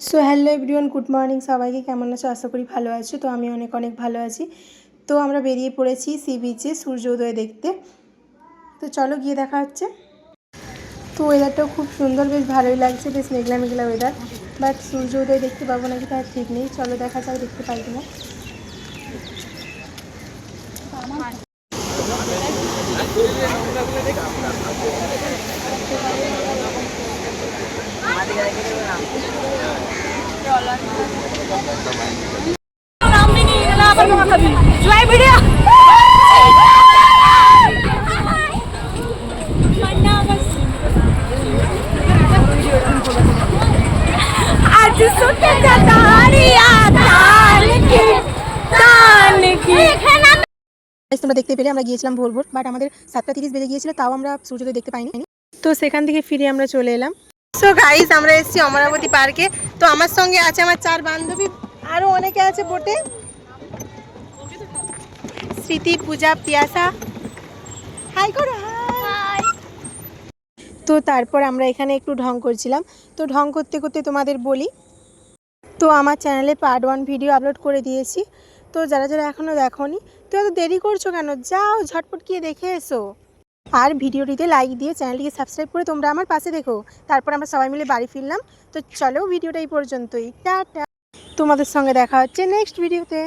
So hello everyone good morning সবাইকে কেমন আছো? আশা করি ভালো আছো। তো আমি অনেক অনেক ভালো আছি। তো আমরা বেরিয়ে পড়েছি সি বিচে সূর্যোদয় দেখতে। তো চলো গিয়ে দেখা হচ্ছে। তো ওয়েদারটাও খুব সুন্দর, বেশ ভালোই লাগছে, বেশ মেঘলা মেঘলা ওয়েদার বাট সূর্যোদয় দেখতে পাবো নাকি তার ঠিক নেই। চলো দেখা যাক, দেখতে পাই কিনা। নাম নিয়ে নিয়ে গেলে আবার তোমার খাবি জয় ভিডিও आज सुनते तारिया तान की तान की Guys, তোমরা দেখতে পেলে আমরা গিয়েছিলাম ভোর ভোর বাট আমাদের সাতটা তিরিশ বেজে গিয়েছিল তাও আমরা সূর্যোদয় দেখতে পাইনি তো সেখান থেকে ফিরে আমরা চলে এলাম সো গাইজ আমরা এসেছি অমরাবতী পার্কে। তো আমার সঙ্গে আছে আমার চার বান্ধবী আরও অনেকে আছে বোটে স্মৃতি পূজা পিয়াসা। হাই করো হাই তো তারপর আমরা এখানে একটু ঢং করছিলাম। তো ঢং করতে করতে তোমাদের বলি তো আমার চ্যানেলে পার্ট ওয়ান ভিডিও আপলোড করে দিয়েছি। তো যারা যারা এখনও দেখোনি তো এত দেরি করছ কেন? যাও ঝটপট গিয়ে দেখে এসো। আর ভিডিওটিতে লাইক দিয়ে চ্যানেলটিকে সাবস্ক্রাইব করে তোমরা আমার পাশে দেখো। তারপর আমরা সবাই মিলে বাড়ি ফিরলাম। তো চলো ভিডিওটা এই পর্যন্তই। টা তোমাদের সঙ্গে দেখা হচ্ছে নেক্সট ভিডিওতে